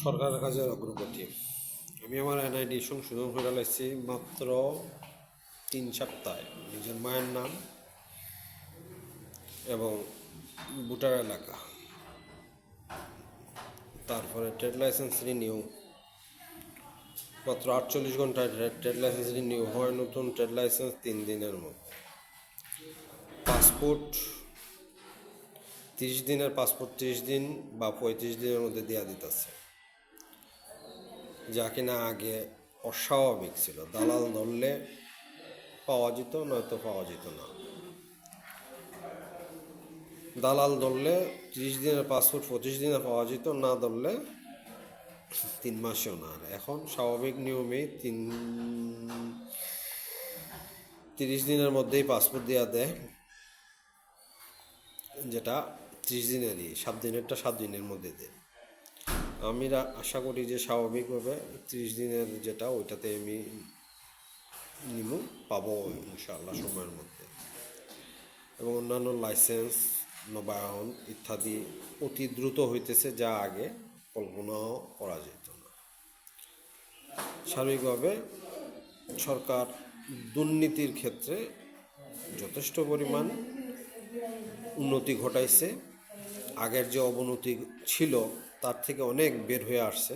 সরকারের কাজের অগ্রগতি আমি আমার এনআইডি সংশোধন করে লাইছি মাত্র তিন সপ্তাহে। নিজের মায়ের নাম এবং ভোটার এলাকা। তারপরে ট্রেড লাইসেন্স রিনিউ। মাত্র আটচল্লিশ ঘন্টায় ট্রেড লাইসেন্স রিনিউ হয় নতুন ট্রেড লাইসেন্স তিন দিনের মধ্যে। পাসপোর্ট তিরিশ দিনের, পাসপোর্ট তিরিশ দিন বা পঁয়ত্রিশ দিনের মধ্যে দেওয়া দিতেছে। যা কিনা আগে অস্বাভাবিক ছিল। দালাল ধরলে পাওয়া যেত, নয়তো পাওয়া যেত না। দালাল ধরলে ত্রিশ দিনের পাসপোর্ট, পঁচিশ দিনে পাওয়া যেত, না ধরলে তিন মাসেও না। এখন স্বাভাবিক নিয়মেই তিন, তিরিশ দিনের মধ্যেই পাসপোর্ট দেওয়া দেয়, যেটা ত্রিশ দিনেরই, সাত দিনেরটা সাত দিনের মধ্যে দেয়। আমি আশা করি যে স্বাভাবিকভাবে ত্রিশ দিনের যেটা, ওইটাতে আমি নিমু, পাবো ইনশাআল্লাহ সময়ের মধ্যে। এবং অন্যান্য লাইসেন্স, নবায়ন ইত্যাদি অতি দ্রুত হইতেছে, যা আগে কল্পনাও করা যেত না। স্বাভাবিকভাবে সরকার দুর্নীতির ক্ষেত্রে যথেষ্ট পরিমাণ উন্নতি ঘটাইছে। আগের যে অবনতি ছিল, তার থেকে অনেক বের হয়ে আসছে।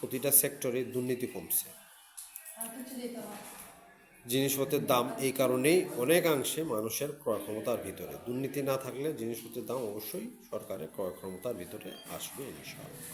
প্রতিটা সেক্টরে দুর্নীতি কমছে। জিনিসপত্রের দাম এই কারণেই অনেকাংশে মানুষের ক্রয় ক্ষমতার ভিতরে। দুর্নীতি না থাকলে জিনিসপত্রের দাম অবশ্যই সরকারের ক্রয় ক্ষমতার ভিতরে আসবে ইনশাআল্লাহ।